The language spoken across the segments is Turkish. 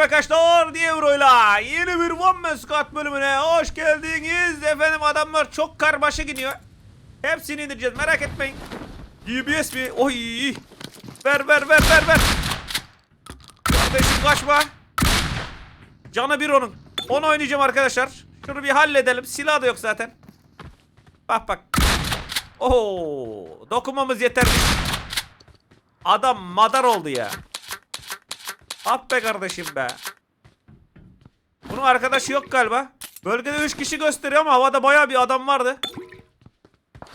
arkadaşlar diye Euro'yla yeni bir One Man Squad bölümüne hoş geldiniz. Efendim adamlar çok karmaşık gidiyor. Hepsini indireceğiz merak etmeyin. DBS mi? Oy. Ver ver ver ver ver. Kardeşim kaçma. Canı bir onun. Onu oynayacağım arkadaşlar. Şunu bir halledelim. Silah da yok zaten. Bak bak. Oo, dokunmamız yeterli. Adam madar oldu ya. Ah be kardeşim be. Bunun arkadaşı yok galiba. Bölgede 3 kişi gösteriyor ama havada bayağı bir adam vardı.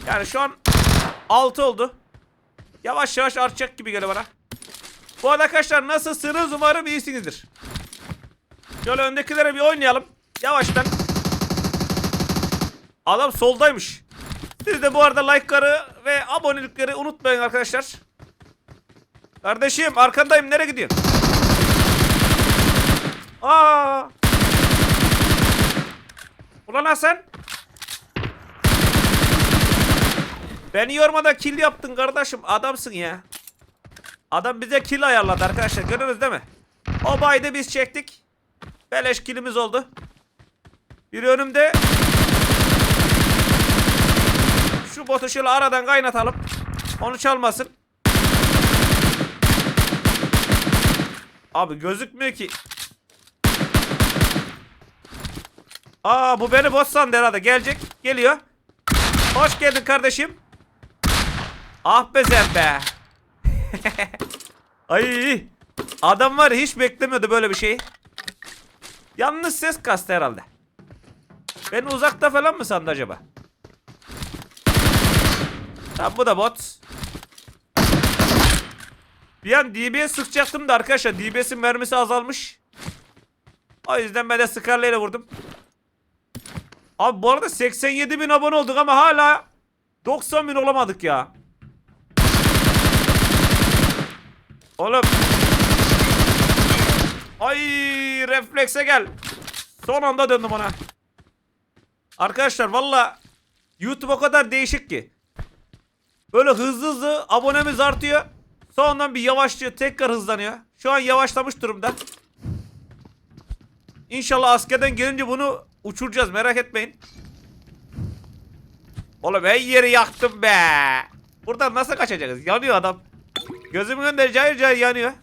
Yani şu an 6 oldu. Yavaş yavaş artacak gibi geliyor bana. Bu arada arkadaşlar nasılsınız? Umarım iyisinizdir. Şöyle öndekilere bir oynayalım. Yavaştan. Adam soldaymış. Siz de bu arada like'ları ve abonelikleri unutmayın arkadaşlar. Kardeşim arkandayım nereye gidiyorsun? Aa! Ulan Hasan. Beni yormadan kill yaptın kardeşim. Adamsın ya. Adam bize kill ayarladı arkadaşlar. Görüyoruz değil mi? O baydı biz çektik. Beleş killimiz oldu. Biri önümde. Şu botu şöyle aradan kaynatalım. Onu çalmasın. Abi gözükmüyor ki. Aa bu beni bot sandı herhalde. Gelecek. Geliyor. Hoş geldin kardeşim. Ah be sen. Ay. Adam var hiç beklemiyordu böyle bir şeyi. Yalnız ses kastı herhalde. Beni uzakta falan mı sandı acaba? Tamam bu da bot. Bir an DB'ye sıkacaktım da arkadaşlar DB'sin mermisi azalmış. O yüzden ben de Scarlet ile vurdum. Abi bu arada 87 bin abone olduk ama hala 90 bin olamadık ya. Oğlum. Ay reflekse gel. Son anda döndüm ona. Arkadaşlar valla YouTube o kadar değişik ki. Böyle hızlı hızlı abonemiz artıyor. Sonradan bir yavaşlıyor tekrar hızlanıyor. Şu an yavaşlamış durumda. İnşallah askerden gelince bunu uçuracağız merak etmeyin. Oğlum her yeri yaktım be. Buradan nasıl kaçacağız? Yanıyor adam. Gözümün önünde cayır cayır yanıyor.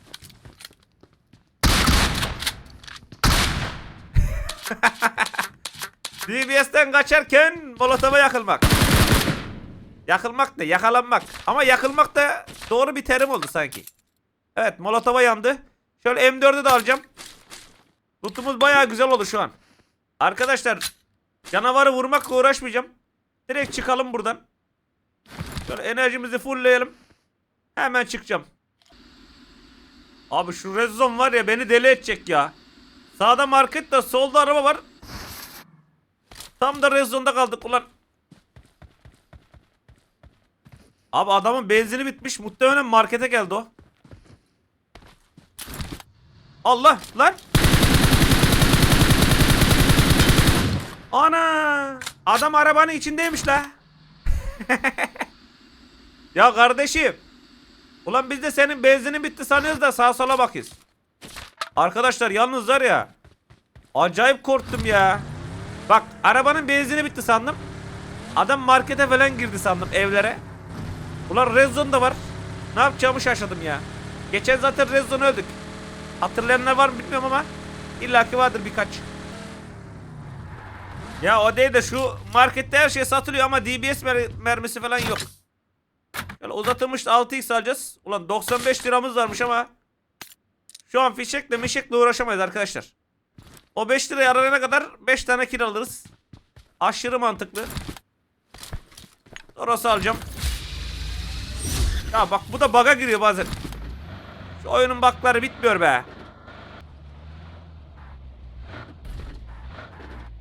DBS'den kaçarken molotofa yakılmak. Yakılmak da yakalanmak. Ama yakılmak da doğru bir terim oldu sanki. Evet molotova yandı. Şöyle M4'ü de alacağım. Lootumuz bayağı güzel oldu şu an. Arkadaşlar canavarı vurmakla uğraşmayacağım. Direkt çıkalım buradan. Şöyle enerjimizi fullleyelim. Hemen çıkacağım. Abi şu red zone var ya beni deli edecek ya. Sağda market da solda araba var. Tam da red zone'da kaldık ulan. Abi adamın benzini bitmiş. Muhtemelen markete geldi o. Allah lan. Ana! Adam arabanın içindeymiş la. ya kardeşim. Ulan biz de senin benzinin bitti sanıyoruz da sağa sola bakıyoruz. Arkadaşlar yalnız var ya. Acayip korktum ya. Bak arabanın benzini bitti sandım. Adam markete falan girdi sandım evlere. Ulan Red Zone da var. Ne yapacağımı şaşırdım ya. Geçen zaten Red Zone öldük. Hatırlayanlar var mı bilmiyorum ama illaki vardır birkaç. Ya o değil de şu markette her şey satılıyor ama DBS mer mermisi falan yok. Şöyle uzatılmış 6x alacağız. Ulan 95 liramız varmış ama şu an fişekle mişekle uğraşamayız arkadaşlar. O 5 liraya arayana kadar 5 tane kill alırız. Aşırı mantıklı. Orası alacağım. Ya bak bu da bug'a giriyor bazen. Şu oyunun bug'ları bitmiyor be.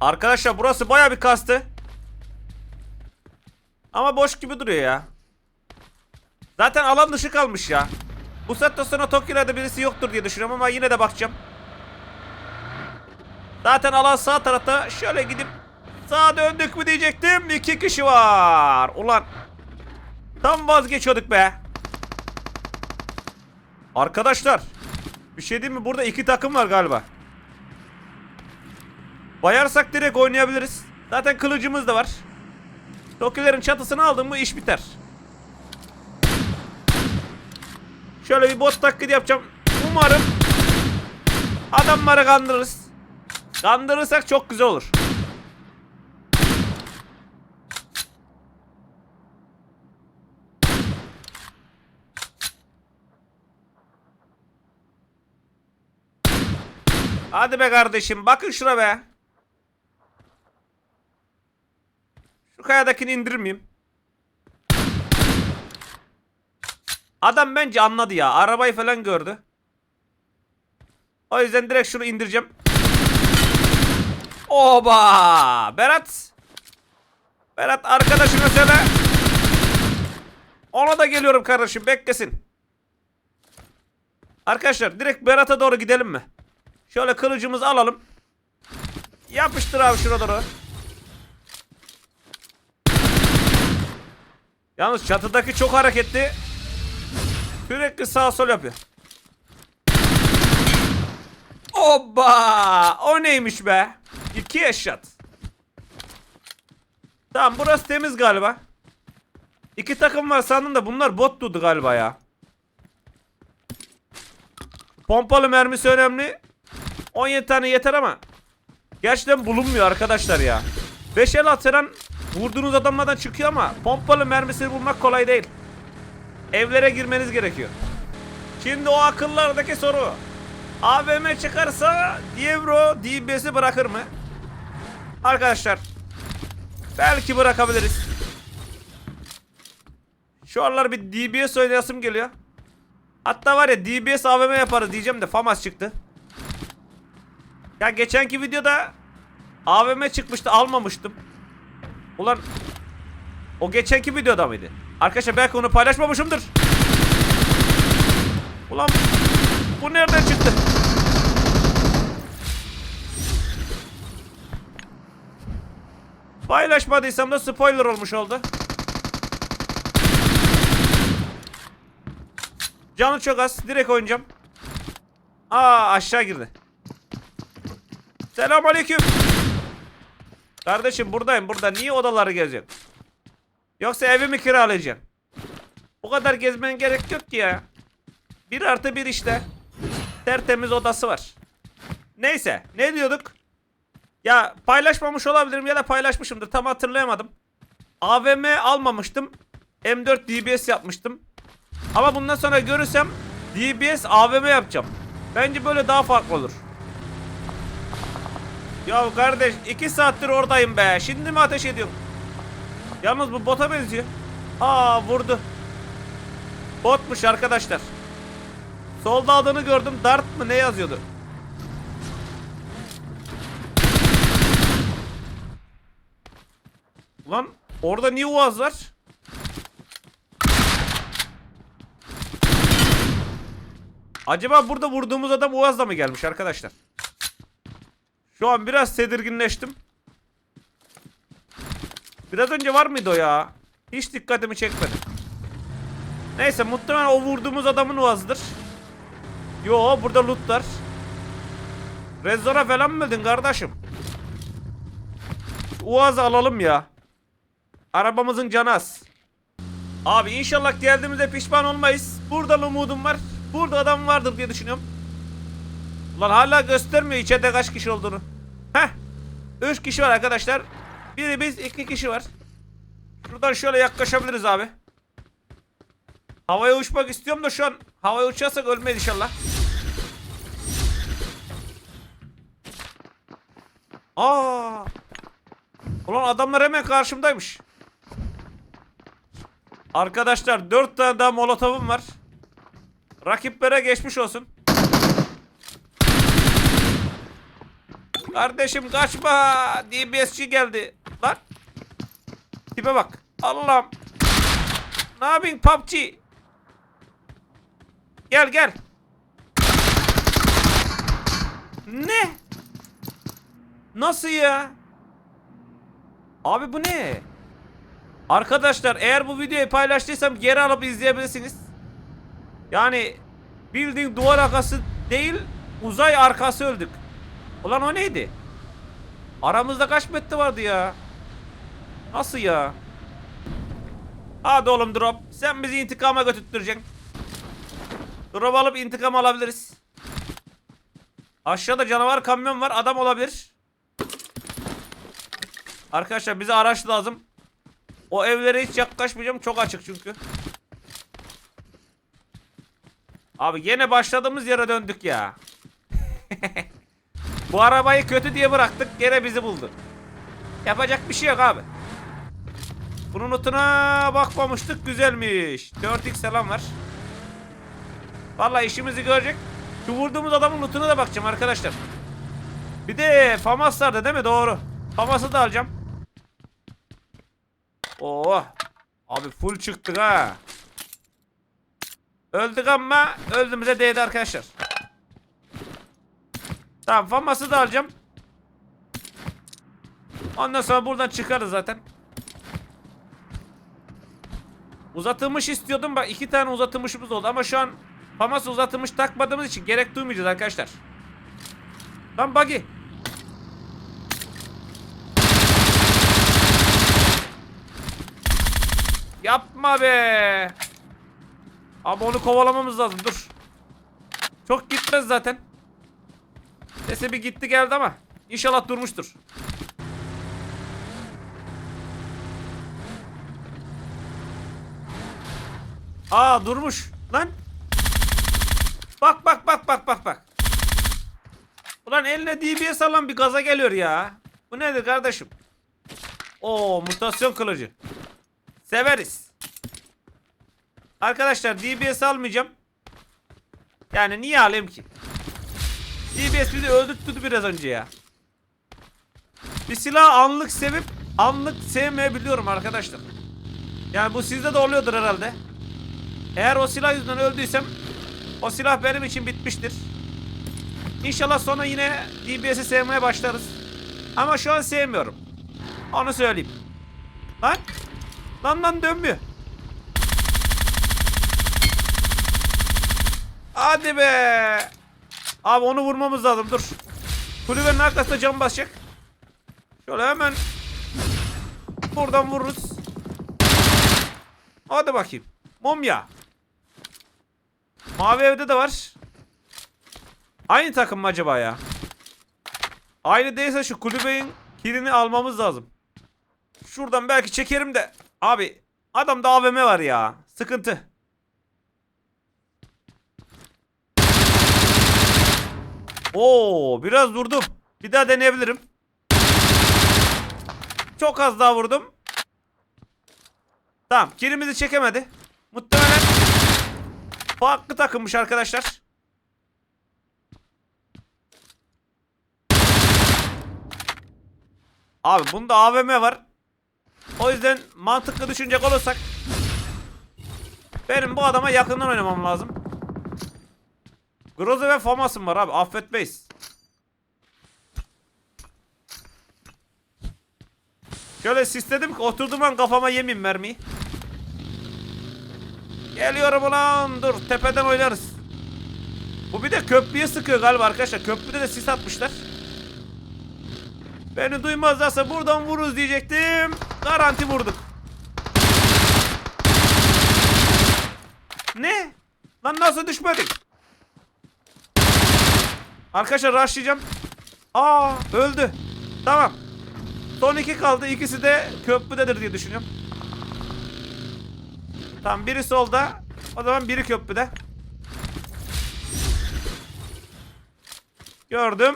Arkadaşlar burası baya bir kastı. Ama boş gibi duruyor ya. Zaten alan dışı kalmış ya. Bu saatten sonra Tokyo'da birisi yoktur diye düşünüyorum ama yine de bakacağım. Zaten alan sağ tarafta. Şöyle gidip sağa döndük mü diyecektim. İki kişi var. Ulan Tam vazgeçiyorduk be. Arkadaşlar. Bir şey değil mi? Burada iki takım var galiba. Bayarsak direkt oynayabiliriz. Zaten kılıcımız da var. Tokilerin çatısını aldım mı iş biter. Şöyle bir bot taklidi yapacağım. Umarım adamları kandırırız. Kandırırsak çok güzel olur. Hadi be kardeşim bakın şuna be. Şu kayadakini indirir miyim? Adam bence anladı ya. Arabayı falan gördü. O yüzden direkt şunu indireceğim. Oba! Berat. Berat arkadaşına söyle. Ona da geliyorum kardeşim beklesin. Arkadaşlar direkt Berat'a doğru gidelim mi? Şöyle kılıcımızı alalım. Yapıştır abi şuna doğru. Yalnız çatıdaki çok hareketli. Sürekli sağ sol yapıyor. Oba! O neymiş be? İki eşyat. Tamam burası temiz galiba. İki takım var sandım da bunlar bot durdu galiba ya. Pompalı mermisi önemli. 17 tane yeter ama gerçekten bulunmuyor arkadaşlar ya. 5 el atıran vurduğunuz adamlardan çıkıyor ama pompalı mermisini bulmak kolay değil. Evlere girmeniz gerekiyor. Şimdi o akıllardaki soru. AVM çıkarsa Dievro DBS'i bırakır mı? Arkadaşlar belki bırakabiliriz. Şu aralar bir DBS oynayasım geliyor. Hatta var ya DBS AVM yaparız diyeceğim de FAMAS çıktı. Ya geçenki videoda AVM çıkmıştı almamıştım. Ulan o geçenki videoda mıydı? Arkadaşlar belki onu paylaşmamışımdır. Ulan bu nereden çıktı? Paylaşmadıysam da spoiler olmuş oldu. Canı çok az. Direkt oynayacağım. Aa aşağı girdi. Selamünaleyküm. Kardeşim buradayım burada. Niye odaları geziyorsun? Yoksa evimi kiralayacaksın. Bu kadar gezmen gerek yok ki ya. Bir artı bir işte. Tertemiz odası var. Neyse ne diyorduk? Ya paylaşmamış olabilirim ya da paylaşmışımdır. Tam hatırlayamadım. AVM almamıştım. M4 DBS yapmıştım. Ama bundan sonra görürsem DBS AVM yapacağım. Bence böyle daha farklı olur. Ya kardeş iki saattir oradayım be. Şimdi mi ateş ediyorum? Yalnız bu bota benziyor. Aa vurdu. Botmuş arkadaşlar. Solda adını gördüm. Dart mı ne yazıyordu? Lan orada niye Uaz var? Acaba burada vurduğumuz adam Uaz'la mı gelmiş arkadaşlar? Şu an biraz tedirginleştim. Biraz önce var mıydı o ya? Hiç dikkatimi çekmedi. Neyse muhtemelen o vurduğumuz adamın Uaz'dır. Yo burada loot var. Rezora falan mı öldün kardeşim? Şu Uaz'ı alalım ya. Arabamızın canı az. Abi inşallah geldiğimizde pişman olmayız. Burada umudum var. Burada adam vardır diye düşünüyorum. Ulan hala göstermiyor içeride kaç kişi olduğunu. Heh. 3 kişi var arkadaşlar. Biri biz, iki kişi var. Şuradan şöyle yaklaşabiliriz abi. Havaya uçmak istiyorum da şu an havaya uçarsak ölmeyiz inşallah. Aa! Ulan adamlar hemen karşımdaymış. Arkadaşlar 4 tane daha molotofum var. Rakiplere geçmiş olsun. Kardeşim kaçma. DBS'ci geldi. Lan. Tipe bak. Allah'ım. Ne yapayım PUBG? Gel gel. Ne? Nasıl ya? Abi bu ne? Arkadaşlar eğer bu videoyu paylaştıysam geri alıp izleyebilirsiniz. Yani bildiğin duvar arkası değil uzay arkası öldük. Ulan o neydi? Aramızda kaç metre vardı ya? Nasıl ya? Hadi oğlum drop. Sen bizi intikama götürteceksin. Drop alıp intikam alabiliriz. Aşağıda canavar kamyon var. Adam olabilir. Arkadaşlar bize araç lazım. O evlere hiç yaklaşmayacağım. Çok açık çünkü. Abi gene başladığımız yere döndük ya. Bu arabayı kötü diye bıraktık. Gene bizi buldu. Yapacak bir şey yok abi. Bunun notuna bakmamıştık. Güzelmiş. 4x selam var. Vallahi işimizi görecek. Şu vurduğumuz adamın lootuna da bakacağım arkadaşlar. Bir de FAMAS vardı değil mi? Doğru. FAMAS'ı da alacağım. Oo. Abi full çıktık ha. Öldük ama öldüğümüze değdi arkadaşlar. Tamam FAMAS'ı da alacağım. Ondan sonra buradan çıkarız zaten. Uzatılmış istiyordum bak iki tane uzatılmışımız oldu ama şu an FAMAS uzatılmış takmadığımız için gerek duymayacağız arkadaşlar. Lan buggy. Yapma be. Abi onu kovalamamız lazım dur. Çok gitmez zaten. Neyse bir gitti geldi ama inşallah durmuştur. Aa durmuş. Lan. Bak bak bak bak bak bak. Ulan eline DBS alan bir gaza geliyor ya. Bu nedir kardeşim? Oo mutasyon kılıcı. Severiz. Arkadaşlar DBS almayacağım. Yani niye alayım ki? DBS bizi öldürttü biraz önce ya. Bir silah anlık sevip anlık sevmeyebiliyorum arkadaşlar. Yani bu sizde de oluyordur herhalde. Eğer o silah yüzünden öldüysem o silah benim için bitmiştir. İnşallah sonra yine DBS'i sevmeye başlarız. Ama şu an sevmiyorum. Onu söyleyeyim. Lan. Lan lan dönmüyor. Hadi be. Abi onu vurmamız lazım dur. Kulübenin arkasında cam basacak. Şöyle hemen buradan vururuz. Hadi bakayım. Mumya. Mavi evde de var. Aynı takım mı acaba ya? Aynı değilse şu kulübenin kilini almamız lazım. Şuradan belki çekerim de. Abi adamda AVM var ya. Sıkıntı. Oo biraz vurdum. Bir daha deneyebilirim. Çok az daha vurdum. Tamam kilimizi çekemedi. Muhtemelen farklı takımmış arkadaşlar. Abi bunda AVM var. O yüzden mantıklı düşünecek olursak benim bu adama yakından oynamam lazım. Groza ve Famas'ım var abi. Affetmeyiz. Şöyle sistedim ki oturduğum an kafama yemeyeyim mermiyi. Geliyorum ulan dur tepeden oynarız. Bu bir de köprüye sıkıyor galiba arkadaşlar. Köprüde de sis atmışlar. Beni duymazlarsa buradan vururuz diyecektim. Garanti vurduk. Ne? Lan nasıl düşmedik? Arkadaşlar rushlayacağım. Aa öldü. Tamam. Son iki kaldı. İkisi de köprüdedir diye düşünüyorum. Tamam biri solda. O zaman biri köprüde. Gördüm.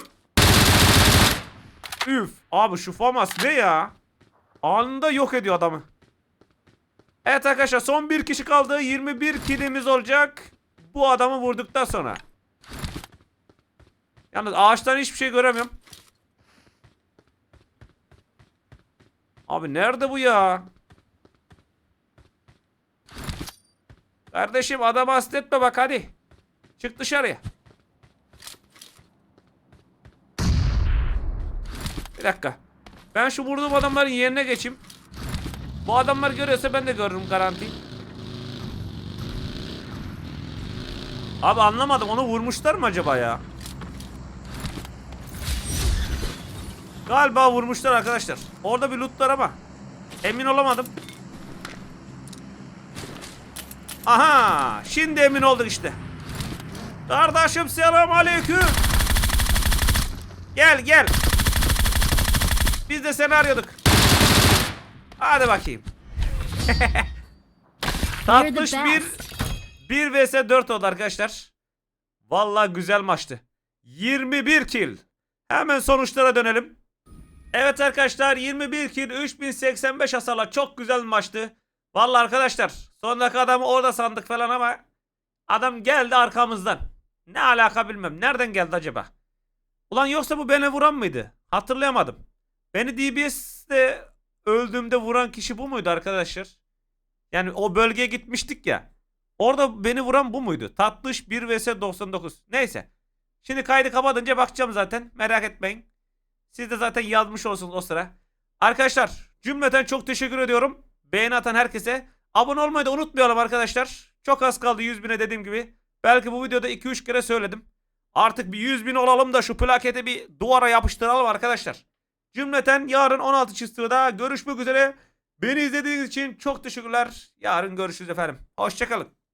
Üf. Abi şu FAMAS ne ya? Anında yok ediyor adamı. Evet arkadaşlar son bir kişi kaldı. 21 kilimiz olacak. Bu adamı vurduktan sonra. Yalnız ağaçtan hiçbir şey göremiyorum. Abi nerede bu ya? Kardeşim adamı hasretme bak hadi. Çık dışarıya. Bir dakika. Ben şu vurduğum adamların yerine geçeyim. Bu adamlar görüyorsa ben de görürüm garanti. Abi anlamadım onu vurmuşlar mı acaba ya? Galiba vurmuşlar arkadaşlar. Orada bir lootlar ama. Emin olamadım. Aha! Şimdi emin olduk işte. Kardeşim selam aleyküm. Gel gel. Biz de seni arıyorduk. Hadi bakayım. Tatlış bir best. 1 vs 4 oldu arkadaşlar. Vallahi güzel maçtı. 21 kill. Hemen sonuçlara dönelim. Evet arkadaşlar 21 kill 3085 hasarla çok güzel bir maçtı. Vallahi arkadaşlar son dakika adamı orada sandık falan ama adam geldi arkamızdan. Ne alaka bilmem. Nereden geldi acaba? Ulan yoksa bu beni vuran mıydı? Hatırlayamadım. Beni DBS'de öldüğümde vuran kişi bu muydu arkadaşlar? Yani o bölgeye gitmiştik ya. Orada beni vuran bu muydu? Tatlış 1 vs 99. Neyse. Şimdi kaydı kapatınca bakacağım zaten. Merak etmeyin. Siz de zaten yazmış olsunuz o sıra. Arkadaşlar cümleten çok teşekkür ediyorum. Beğeni atan herkese. Abone olmayı da unutmayalım arkadaşlar. Çok az kaldı 100 bine dediğim gibi. Belki bu videoda 2-3 kere söyledim. Artık bir 100 bin olalım da şu plaketi bir duvara yapıştıralım arkadaşlar. Cümleten yarın 16 çizgide görüşmek üzere. Beni izlediğiniz için çok teşekkürler. Yarın görüşürüz efendim. Hoşçakalın.